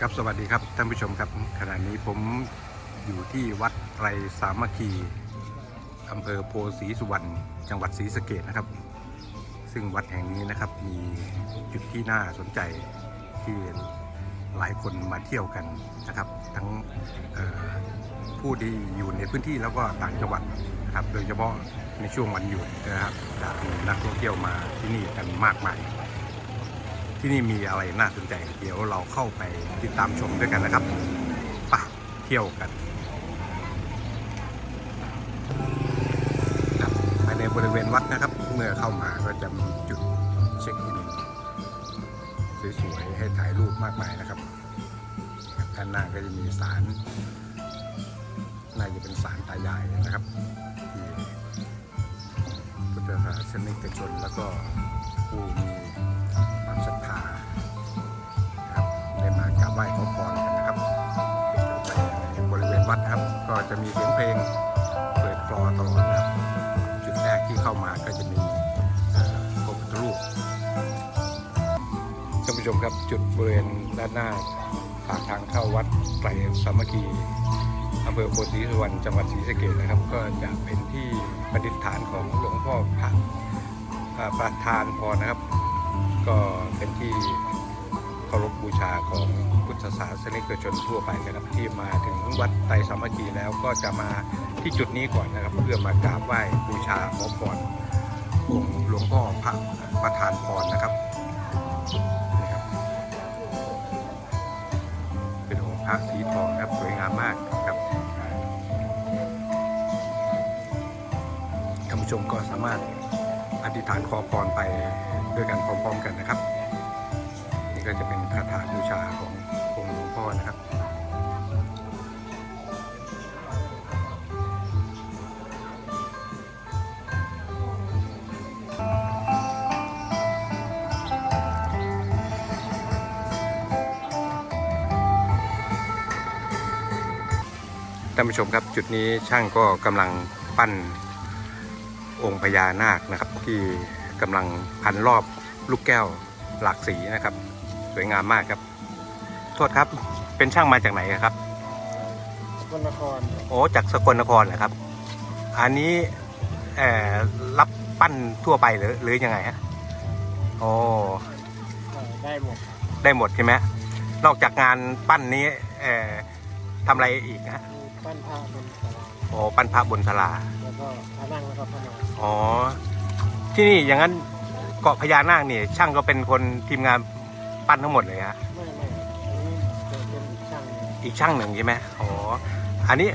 ครับสวัสดีครับท่านผู้ชมครับขณะนี้ผมอยู่ที่วัดไตรสามัคคีอำเภอโพธิ์ศรีสุวรรณจังหวัดศรีสะเกดนะครับ ซึ่งวัดแห่งนี้นะครับมีจุดที่น่าสนใจที่หลายคนมาเที่ยวกันนะครับ ทั้งผู้ที่อยู่ในพื้นที่แล้วก็ต่างจังหวัดนะครับ โดยเฉพาะในช่วงวันหยุดนะครับมีนักท่องเที่ยวมาที่นี่กันมากมาย ที่นี่มีอะไรน่าสนใจ เดี๋ยวเราเข้าไปติดตามชมด้วยกันนะครับไปเที่ยวกันครับภายในบริเวณวัดนะครับ เมื่อเข้ามาก็จะมีจุดเช็คอินสวยๆให้ถ่ายรูปมากมายนะครับด้านหน้าก็จะมีศาลน่าจะเป็นศาลตายายนะครับที่พุทธศาสนิกชนแล้วก็ผู้มี ไหว้ขอพรกันนะครับไปในบริเวณวัดนะครับ ก็จะมีเสียงเพลงเปิดกลอตลอดนะครับจุดแรกที่เข้ามาก็จะมีพระพุทธรูปท่านผู้ชมครับจุดบริเวณด้านหน้าปากทางเข้าวัดไตรสามัคคีอำเภอโพธิสุวรรณจังหวัดศรีสะเกษนะครับ ก็จะเป็นที่ประดิษฐานของหลวงพ่อพระประธานพรนะครับ ก็เป็นที่ เคารพบูชาของพุทธศาสนิกชนทั่วไปนะครับ ที่มาถึงวัดไตรสามัคคีแล้วก็จะมาที่จุดนี้ก่อนนะครับ เพื่อมากราบไหว้บูชาขอพรองค์หลวงพ่อพระประธานพรนะครับนี่ครับ เป็นองค์พระสีทองครับสวยงามมากครับท่านผู้ชมก็สามารถอธิษฐานขอพรไปด้วยกันพร้อม ๆ กันนะครับ ก็จะเป็นคาถาบูชาขององค์หลวงพ่อนะครับท่านผู้ชมครับจุดนี้ช่างก็กำลังปั้นองค์พญานาคนะครับ ที่กำลังพันรอบลูกแก้วหลากสีนะครับ สวยงามมากครับ โทษครับเป็นช่างมาจากไหนครับสกลนครโอ้จากสกลนครเหรอครับ อันนี้เอ่อรับปั้นทั่วไปหรือหรือยังไงฮะโอ้เอ่อได้หมดได้หมดใช่ไหมนอกจากงานปั้นนี้เอ่อทำอะไรอีกฮะมีปั้นผ้าบนศาลาโอ้ปั้นพระบนศาลาแล้วก็พระนั่งแล้วก็พระนอนอ๋อที่นี่อย่างนั้นเกาะพญานาคนี่ช่างก็เป็นคนทีมงาน ปั้นทั้งหมดเลยฮะไม่ไม่อันนี้จะเป็นอีกช่างหนึ่งอีกช่างหนึ่งใช่ไหมอ๋ออันนี้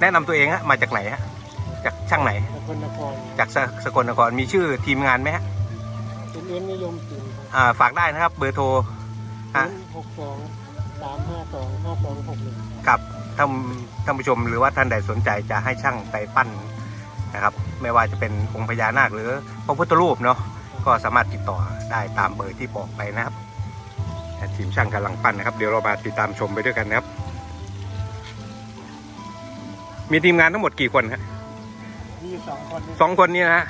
แนะนำตัวเองฮะมาจากไหนฮะจากช่างไหน สกลนครจากสสกลนครมีชื่อทีมงานไหมฮะเป็นเอ็นนิยมจินอ่าฝากได้นะครับ เบอร์โทรครัฮะบหกสองสามห้าสองห้าสองหกหนึ่งกับท่านท่านผู้ชมหรือว่าท่านใดสนใจจะให้ช่างไปปั้นนะครับ ไม่ว่าจะเป็นองค์พญานาคหรือพระพุทธรูปเนาะก็สามารถติดต่อได้ตามเบอร์ที่บอกไปนะครับ ทีมช่างกำลังปั้นนะครับ เดี๋ยวเรามาติดตามชมไปด้วยกันนะครับ มีทีมงานทั้งหมดกี่คนฮะมีสองคนด้วยสองคนนี้นะฮะ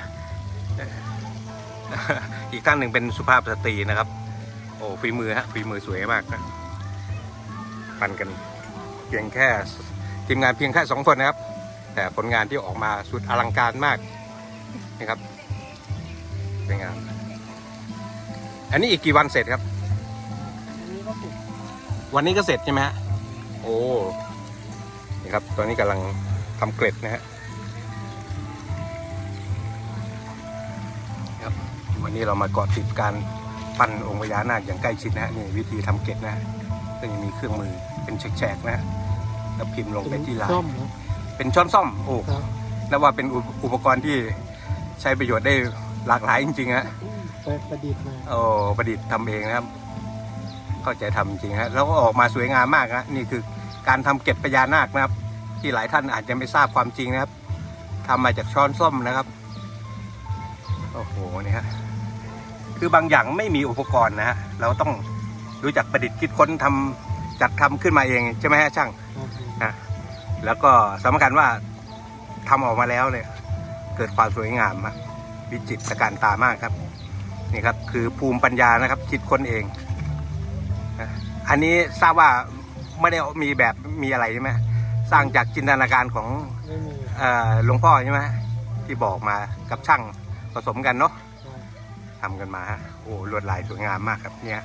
อีกท่านหนึ่งเป็นสุภาพสตรีนะครับ โอ้ฝีมือฮะฝีมือสวยมากนะปั่นกันเพียงแค่ทีมงานเพียงแค่สองคนนะครับ แต่ผลงานที่ออกมาสุดอลังการมากนะครับเป็นงาน อันนี้อีกกี่วันเสร็จครับอั นนี้ก็ติดวันนี้ก็เสร็จใช่ไหมฮะโอ้นี่ครับตอนนี้กำลังทำเกล็ดนะฮะครับวันนี้เรามาเกาะติดการปั้นองค์พญานาคอย่างใกล้ชิดนะฮะนี่วิธีทำเกล็ดนะฮะก็จะมีเครื่องมือเป็นแฉกๆนะฮะแล้วพิมพ์ลงไปที่ลายส้มนะเป็นช้อนซ่อมโอ้ครับนับว่าเป็นอุปอุปกรณ์ที่ใช้ประโยชน์ได้หลากหลายจริงๆฮะ ไปประดิษฐ์มา โอ้ประดิษฐ์ทำเองนะครับ เข้าใจทำจริงฮะแล้วก็ออกมาสวยงามมากนะนี่คือการทำเกล็ดพญานาคนะครับ ที่หลายท่านอาจจะไม่ทราบความจริงนะครับทำมาจากช้อนส้มนะครับโอ้โหนี่ฮะคือบางอย่างไม่มีอุปกรณ์นะฮะเราต้องรู้จักประดิษฐ์คิดค้นทำจัดทำขึ้นมาเองใช่ไหมฮะช่างครับนะแล้วก็สำคัญว่าทำออกมาแล้วเนี่ยเกิดความสวยงามอะวิจิตรการตามากครับนี่ครับคือภูมิปัญญานะครับ คิดค้นเองนะ อันนี้ทราบว่าไม่ได้มีแบบมีอะไรใช่ไหมสร้างจากจินตนาการของไม่มีเอ่อหลวงพ่อใช่ไหมที่บอกมากับช่างผสมกันเนาะใช่ทำกันมาฮะโอ้ลวดลายสวยงามมากครับเนี่ย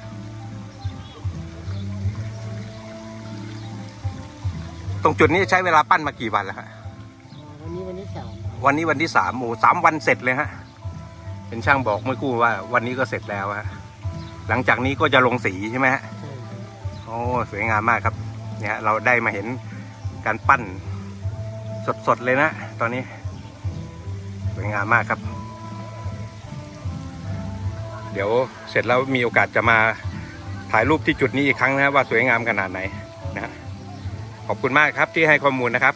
ตรงจุดนี้ใช้เวลาปั้นมากี่วันแล้วฮะวันนี้วันที่สามวันนี้วันที่สามโอ้สามวันเสร็จเลยฮะเป็นช่างบอกเมื่อกู้ว่า วันนี้ก็เสร็จแล้วฮะหลังจากนี้ก็จะลงสีใช่ไหมฮะใช่ครับ โอ้สวยงามมากครับเนี่ยเราได้มาเห็นการปั้นสดๆเลยนะ ตอนนี้ สวยงามมากครับ เดี๋ยวเสร็จแล้วมีโอกาสจะมาถ่ายรูปที่จุดนี้อีกครั้งนะว่าสวยงามขนาดไหนนะขอบคุณมากครับที่ให้ข้อมูลนะครับ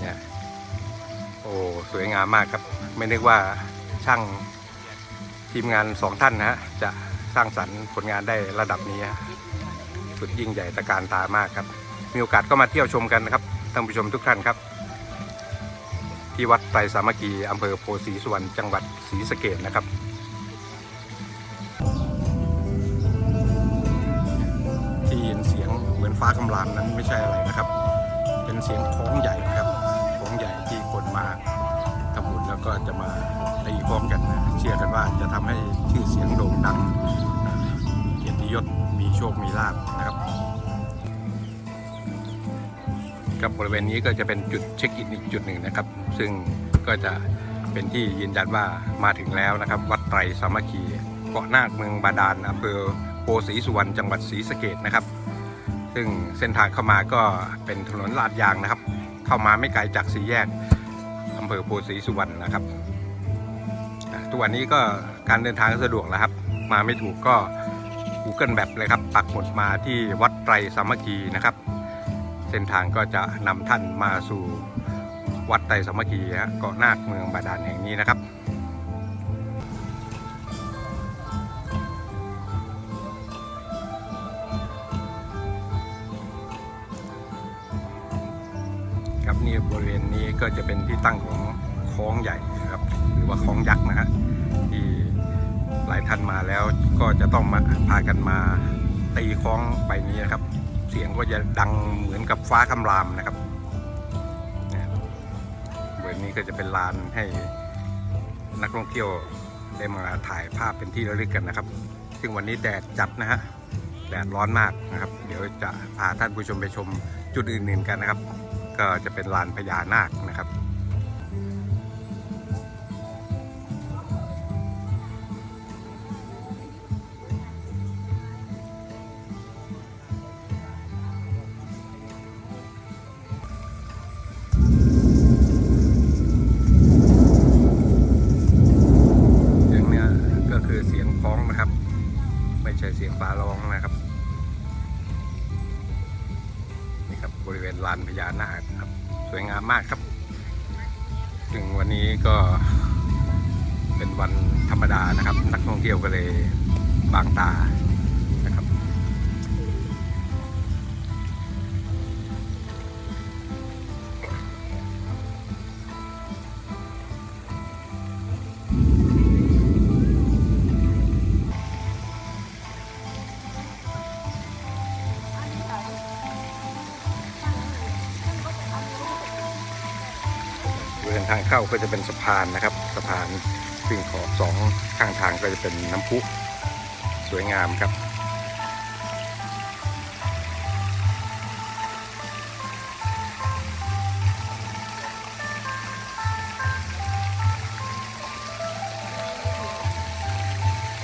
เนี่ยโอ้สวยงามมากครับ ไม่นึกว่าช่างทีมงานสองท่านนะฮะจะ สร้างสรรค์ผลงานได้ระดับนี้สุดยิ่งใหญ่ตะการตามากครับ มีโอกาสก็มาเที่ยวชมกันนะครับท่านผู้ชมทุกท่านครับ ที่วัดไตรสามัคคีอำเภอโพสีสุวรรณจังหวัดศรีสะเกดนะครับ โชคมีลาภนะครับครับบริเวณนี้ก็จะเป็นจุดเช็คอินอีกจุดหนึ่งนะครับ ซึ่งก็จะเป็นที่ยืนยันว่ามาถึงแล้วนะครับ วัดไตรสามัคคีเกาะนาคเมืองบาดาลอำเภอโพศรีสุวรรณจังหวัดศรีสะเกดนะครับ ซึ่งเส้นทางเข้ามาก็เป็นถนนลาดยางนะครับ เข้ามาไม่ไกลจากสี่แยกอำเภอโพศรีสุวรรณนะครับทุกวันนี้ก็การเดินทางสะดวกแล้วครับ มาไม่ถูกก็ Google แบบเลยครับ ปักหมุดมาที่วัดไตรสามัคคีนะครับ เส้นทางก็จะนำท่านมาสู่วัดไตรสามัคคีฮะเกาะนาคเมืองบาดาลแห่งนี้นะครับครับนี่บริเวณนี้ก็จะเป็นที่ตั้งของคล้องใหญ่นะครับ หรือว่าคล้องยักษ์นะฮะที่ หลายท่านมาแล้วก็จะต้องมาพากันมาตีคล้องไปนี้นะครับ เสียงก็จะดังเหมือนกับฟ้าคำรามนะครับเนี่ยบริเวณนี้ก็จะเป็นลานให้นักท่องเที่ยวได้มาถ่ายภาพเป็นที่ระลึกกันนะครับ ซึ่งวันนี้แดดจัดนะฮะแดดร้อนมากนะครับ เดี๋ยวจะพาท่านผู้ชมไปชมจุดอื่นๆกันนะครับ ก็จะเป็นลานพญานาคนะครับานพญานาคครับ สวยงามมากครับ ถึงวันนี้ก็เป็นวันธรรมดานะครับ นักท่องเที่ยวก็เลยบางตา บริเวณทางเข้าก็จะเป็นสะพานนะครับ สะพานซึ่งขอบสองข้างทางก็จะเป็นน้ำพุสวยงามครับ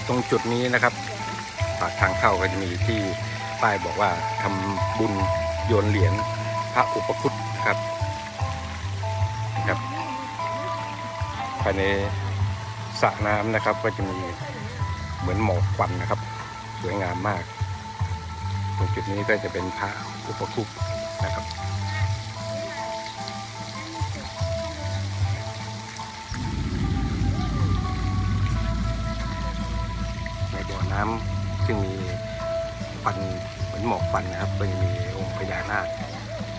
ตรงจุดนี้นะครับปากทางเข้าก็จะมีที่ป้ายบอกว่าทำบุญโยนเหรียญพระอุปคุตครับ ภายในสระน้ำนะครับ ก็จะมีเหมือนหมอกควันนะครับ สวยงามมาก ตรงจุดนี้ก็จะเป็นพระอุปคุปนะครับในบ่อน้ำซึ่งมีควันเหมือนหมอกควันนะครับก็จะมีองค์พญานาค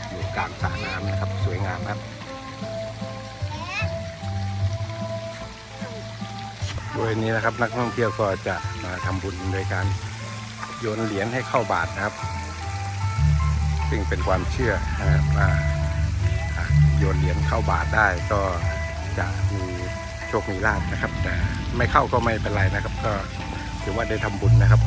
อยู่กลางสระน้ำนะครับ สวยงามครับ บริเวณนี้นะครับนักท่องเที่ยวก็จะมาทำบุญโดยการโยนเหรียญให้เข้าบาทนะครับ ซึ่งเป็นความเชื่อนะครับว่าโยนเหรียญเข้าบาทได้ก็จะมีโชคมีลาภนะครับแต่ไม่เข้าก็ไม่เป็นไรนะครับ ก็ถือว่าได้ทำบุญนะครับ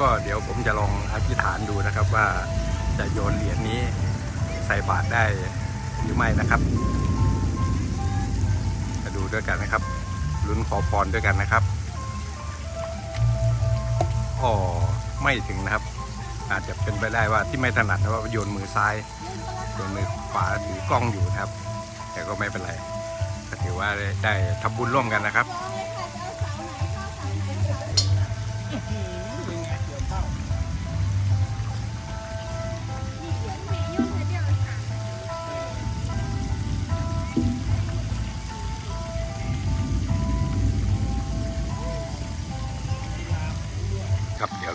ก็เดี๋ยวผมจะลองอธิษฐานดูนะครับว่าจะโยนเหรียญนี้ใส่บาตรได้หรือไม่นะครับมาดูด้วยกันนะครับลุ้นขอพรด้วยกันนะครับอ๋อไม่ถึงนะครับ อาจจะเป็นไปได้ว่าที่ไม่ถนัดนะว่าโยนมือซ้ายโยนมือขวาถือกล้องอยู่นะครับ แต่ก็ไม่เป็นไรถือว่าได้ได้ทำบุญร่วมกันนะครับ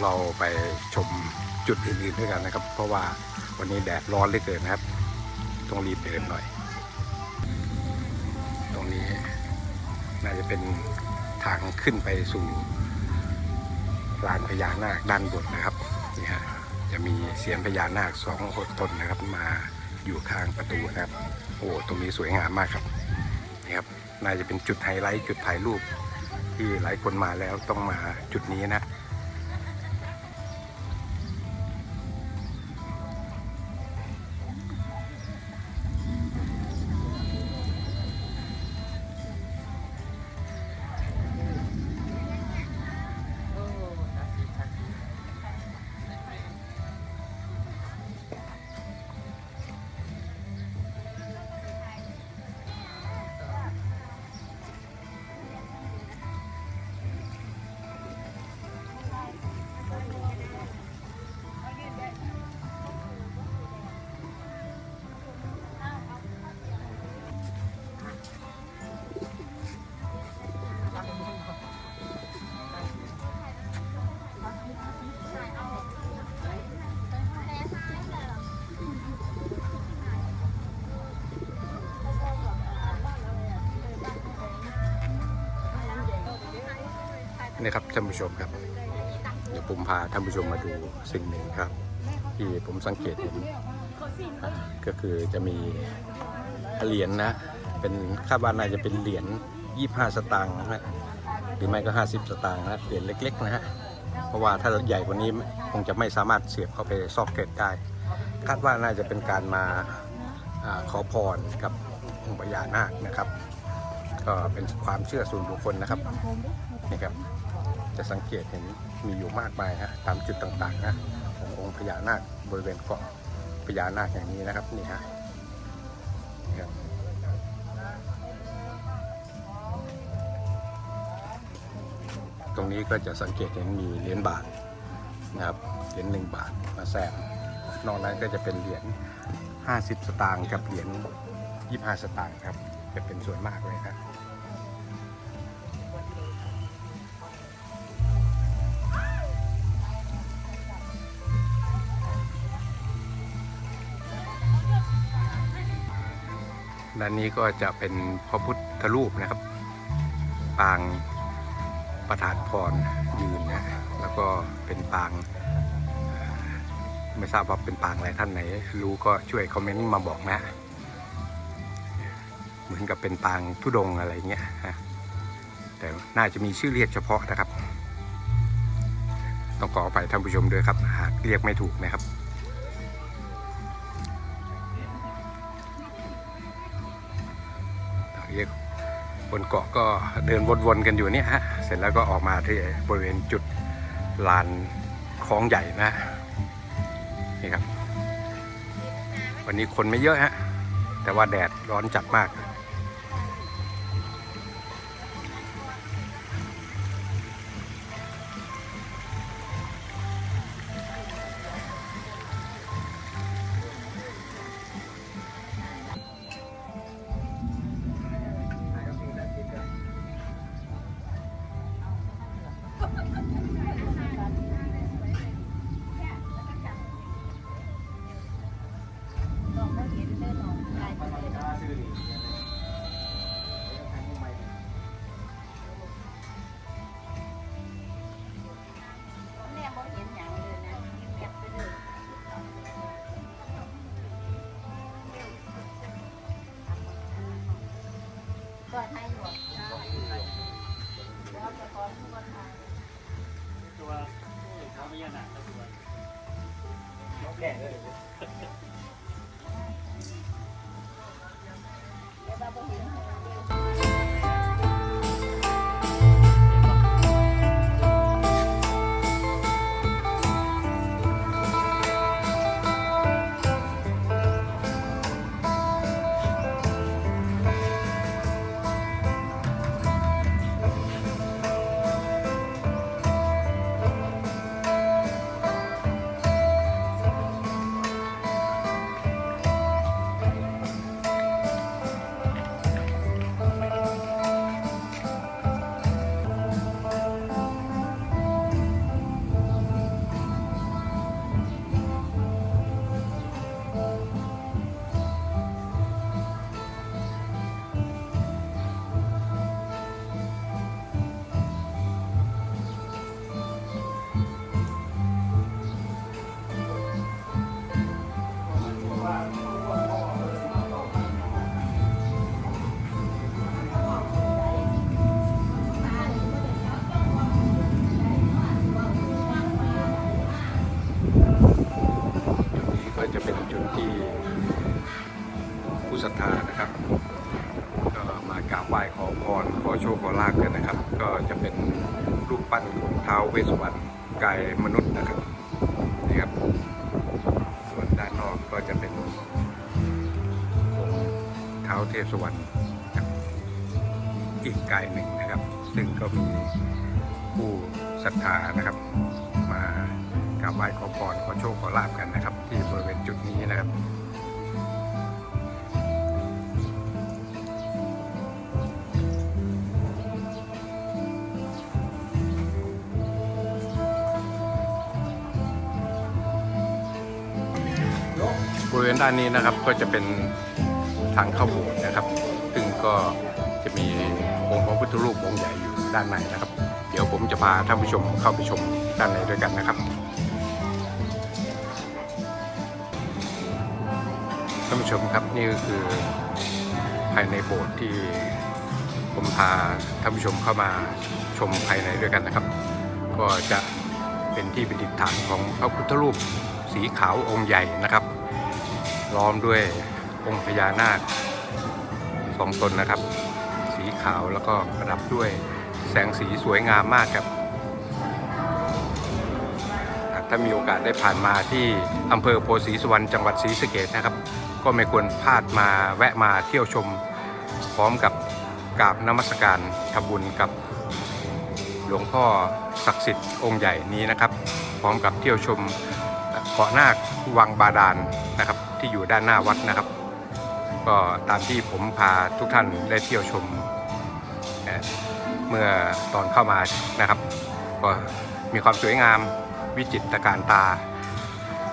เราไปชมจุดอื่นๆด้วยกันนะครับ เพราะว่าวันนี้แดดร้อนเหลือเกินนะครับ ต้องรีบเดินหน่อย ตรงนี้น่าจะเป็นทางขึ้นไปสู่ลานพญานาคด้านบนนะครับนี่ฮะจะมีเสียนพญานาคสองตนนะครับ มาอยู่ข้างประตูนะครับ โอ้ตรงนี้สวยงามมากครับนี่ครับน่าจะเป็นจุดไฮไลท์จุดถ่ายรูปที่หลายคนมาแล้วต้องมาจุดนี้นะ นี่ครับท่านผู้ชมครับ เดี๋ยวผมพาท่านผู้ชมมาดูสิ่งหนึ่งครับ ที่ผมสังเกตเห็นก็คือจะมีเหรียญนะเป็นค่าดว่าน่าจะเป็นเหรียญ25 สตางค์นะหรือไม่ก็ 50 สตางค์นะเหรียญเล็กๆนะฮะเพราะว่าถ้าใหญ่กว่านี้คงจะไม่สามารถเสียบเข้าไปซอกเก็ตได้ คาดว่าน่าจะเป็นการมาอขอพรกับองค์พญานาคนะครับ ก็เป็นความเชื่อส่วนบุคคลนะครับนี่ครับ จะสังเกตเห็นมีอยู่มากมายฮะตามจุดต่างๆนะขององค์พญานาคบริเวณเกาะพญานาคอย่างนี้นะครับนี่ฮะตรงนี้ก็จะสังเกตเห็นมีเหรียญบาทนะครับเหรียญหนึ่งบาทมาแซมนอกนั้นก็จะเป็นเหรียญ50 สตางค์กับเหรียญ25 สตางค์ครับจะเป็นส่วนมากเลยครับ ด้านนี้ก็จะเป็นพระพุทธรูปนะครับ ปางประธานพรยืนนะแล้วก็เป็นปาง ไม่ทราบว่าเป็นปางอะไรท่านไหน รู้ก็ช่วยคอมเมนต์มาบอกนะ เหมือนกับเป็นปางทุดงอะไรเงี้ยฮะแต่น่าจะมีชื่อเรียกเฉพาะนะครับ ต้องขออภัยท่านผู้ชมด้วยครับ หากเรียกไม่ถูกนะครับ บนเกาะก็เดินวนๆกันอยู่เนี่ยฮะ เสร็จแล้วก็ออกมาที่บริเวณจุดลานคลองใหญ่นะ นี่ครับ วันนี้คนไม่เยอะฮะ แต่ว่าแดดร้อนจัดมาก ญานาคตัวแก่เลย ก็จะเป็นรูปปั้นของท้าวเวสสุวรรณกายมนุษย์นะครับนี่ครับ ส่วนด้านนอกก็จะเป็นองค์ท้าวเทพสุวรรณอีกกายหนึ่งนะครับ ซึ่งก็มีผู้ศรัทธานะครับ มากราบไหว้ขอพรขอโชคขอลาบกันนะครับ ที่บริเวณจุดนี้นะครับ วณด้านนี้นะครับก็จะเป็นทางเข้าโบสถ์นะครับ ซึ่งก็จะมีองค์พระพุทธรูปองค์ใหญ่อยู่ด้านในนะครับ เดี๋ยวผมจะพาท่านผู้ชมเข้าไปชมด้านในด้วยกันนะครับท่านผู้ชมครับนี่ก็คือภายในโบสถ์ที่ผมพาท่านผู้ชมเข้ามาชมภายในด้วยกันนะครับ ก็จะเป็นที่ประดิษฐานของพระพุทธรูปสีขาวองค์ใหญ่นะครับ ล้อมด้วยองค์พญานาคสองตนนะครับ สีขาวแล้วก็ประดับด้วยแสงสีสวยงามมากครับ ถ้ามีโอกาสได้ผ่านมาที่อำเภอโพธิ์ศรีสุวรรณจังหวัดศรีสะเกษนะครับ ก็ไม่ควรพลาดมาแวะมาเที่ยวชม พร้อมกับกราบนมัสการทำบุญกับหลวงพ่อศักดิ์สิทธิ์องค์ใหญ่นี้นะครับ พร้อมกับเที่ยวชมเกาะนาควังบาดาลนะครับ ที่อยู่ด้านหน้าวัดนะครับ ก็ตามที่ผมพาทุกท่านได้เที่ยวชมเเมื่อตอนเข้ามานะครับ ก็มีความสวยงามวิจิตรการตา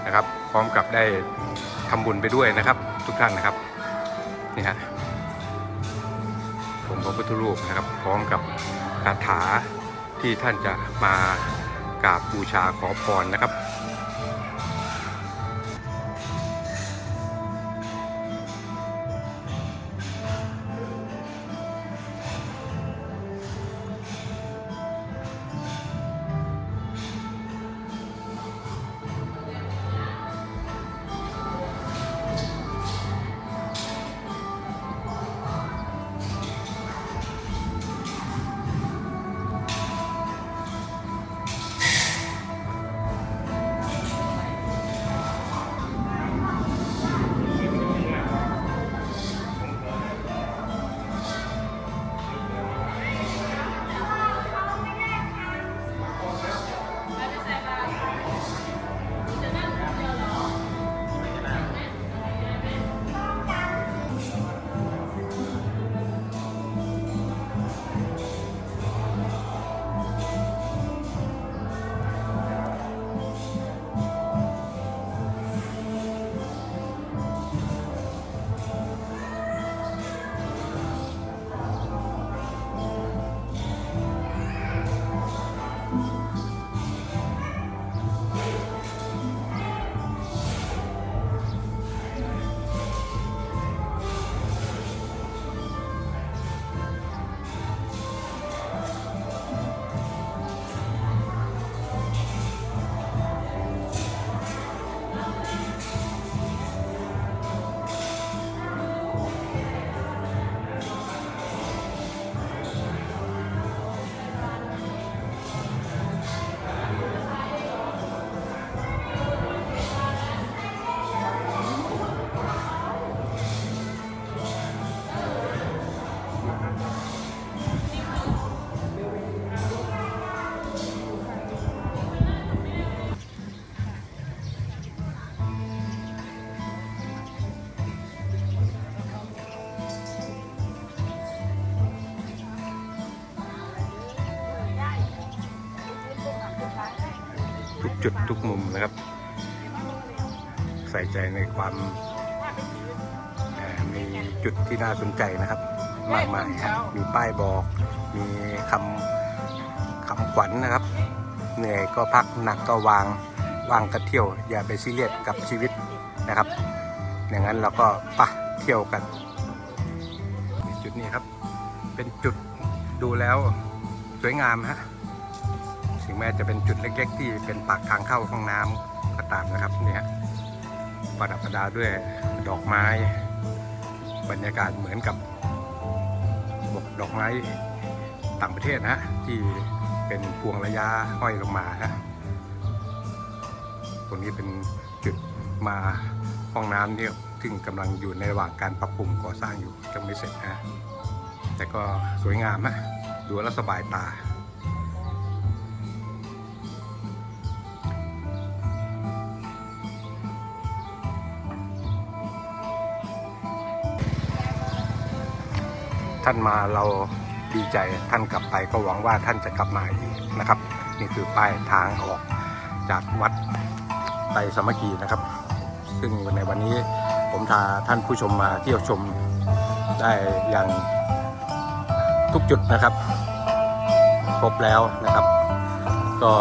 นะครับ พร้อมกับได้ทำบุญไปด้วยนะครับ ทุกท่านนะครับนี่ฮะผมพระพุทธรูปนะครับ พร้อมกับคาถาที่ท่านจะมากราบบูชาขอพรนะครับ ทุกมุมนะครับ ใส่ใจในความเอ่อมีจุดที่น่าสนใจนะครับ มากมายครับมีป้ายบอก มีคำคำขวัญนะครับ เหนื่อยก็พักหนักก็วางวางก็เที่ยว อย่าไปซีเรียสกับชีวิตนะครับ อย่างนั้นเราก็ปะเที่ยวกัน จุดนี้ครับ เป็นจุดดูแล้วสวยงามฮะ ถึงแม้จะเป็นจุดเล็ก ๆ ที่เป็นปากทางเข้าห้องน้ำก็ตามนะครับเนี่ยประดับประดาด้วยดอกไม้ บรรยากาศเหมือนกับบกดอกไม้ต่างประเทศนะฮะที่เป็นพวงระยะห้อยลงมาฮะตรงนี้เป็นจุดมาห้องน้ำเนี่ยซึ่งกำลังอยู่ในระหว่างการปรับปรุงก่อสร้างอยู่ยังไม่เสร็จนะแต่ก็สวยงามฮะดูแล้วสบายตา ท่านมาเราดีใจท่านกลับไปก็หวังว่าท่านจะกลับมาอีกนะครับ นี่คือป้ายทางออกจากวัดไตรสมัคคีนะครับ ซึ่งในวันนี้ผมพาท่านผู้ชมมาเที่ยวชมได้อย่างทุกจุดนะครับ ครบแล้วนะครับ ก็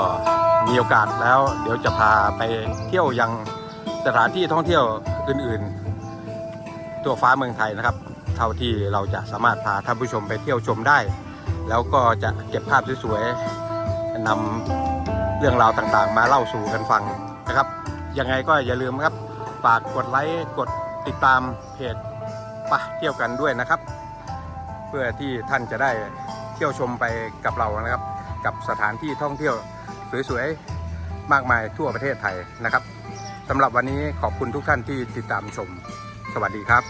มีโอกาสแล้ว เดี๋ยวจะพาไปเที่ยวยังสถานที่ท่องเที่ยวอื่นๆทั่วฟ้าเมืองไทยนะครับ เท่าที่เราจะสามารถพาท่านผู้ชมไปเที่ยวชมได้ แล้วก็จะเก็บภาพสวยๆนำเรื่องราวต่างๆ มาเล่าสู่กันฟังนะครับ ยังไงก็อย่าลืมครับฝากกดไลค์กดติดตามเพจปะเที่ยวกันด้วยนะครับ เพื่อที่ท่านจะได้เที่ยวชมไปกับเรานะครับ กับสถานที่ท่องเที่ยวสวยๆมากมายทั่วประเทศไทยนะครับสำหรับวันนี้ขอบคุณทุกท่านที่ติดตามชม สวัสดีครับ